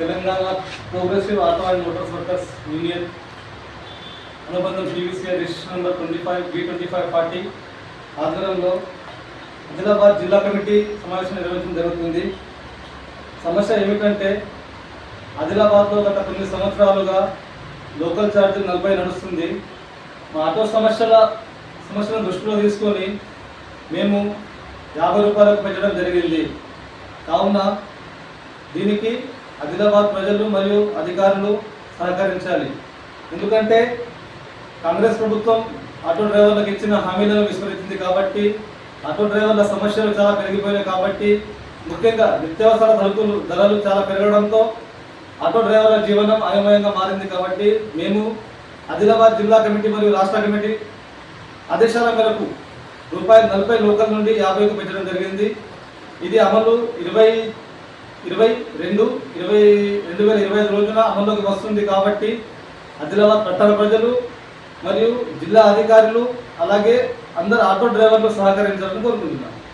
Telangana progressive auto and motors workers union అనుబంధం TVCR register number twenty five B twenty five forty ఆధ్వర్యంలో ఆదిలాబాద్ జిల్లా committee సమావేశం నిర్వహించడం జరుగుతుంది. సమస్య ఏమిటంటే ఆదిలాబాద్లో గత కొన్ని సంవత్సరాలుగా లోకల్ ఛార్జీలు నలభై నడుస్తుంది. మా ఆటో సమస్యల సమస్యలను దృష్టిలో తీసుకొని మేము యాభై రూపాయలకు పెంచడం జరిగింది. కావున దీనికి ఆదిలాబాద్ ప్రజలు మరియు అధికారులు సహకరించాలి. ఎందుకంటే కాంగ్రెస్ ప్రభుత్వం ఆటో డ్రైవర్లకు ఇచ్చిన హామీలను విస్మరించింది కాబట్టి ఆటో డ్రైవర్ల సమస్యలు చాలా పెరిగిపోయాయి కాబట్టి ముఖ్యంగా నిత్యావసర ధరకులు ధరలు చాలా పెరగడంతో ఆటో డ్రైవర్ల జీవనం అయోమయంగా మారింది కాబట్టి మేము ఆదిలాబాద్ జిల్లా కమిటీ మరియు రాష్ట్ర కమిటీ ఆదేశాల మేరకు రూపాయలు నలభై లోకల్ నుండి యాభైకు పెంచడం జరిగింది. ఇది అమలు ఇరవై ఇరవై రెండు ఇరవై రెండు వేల ఇరవై ఐదు రోజున అమల్లోకి వస్తుంది కాబట్టి ఆదిలాబాద్ పట్టణ ప్రజలు మరియు జిల్లా అధికారులు అలాగే అందరు ఆటో డ్రైవర్లు సహకరించాలని కోరుకుంటున్నాను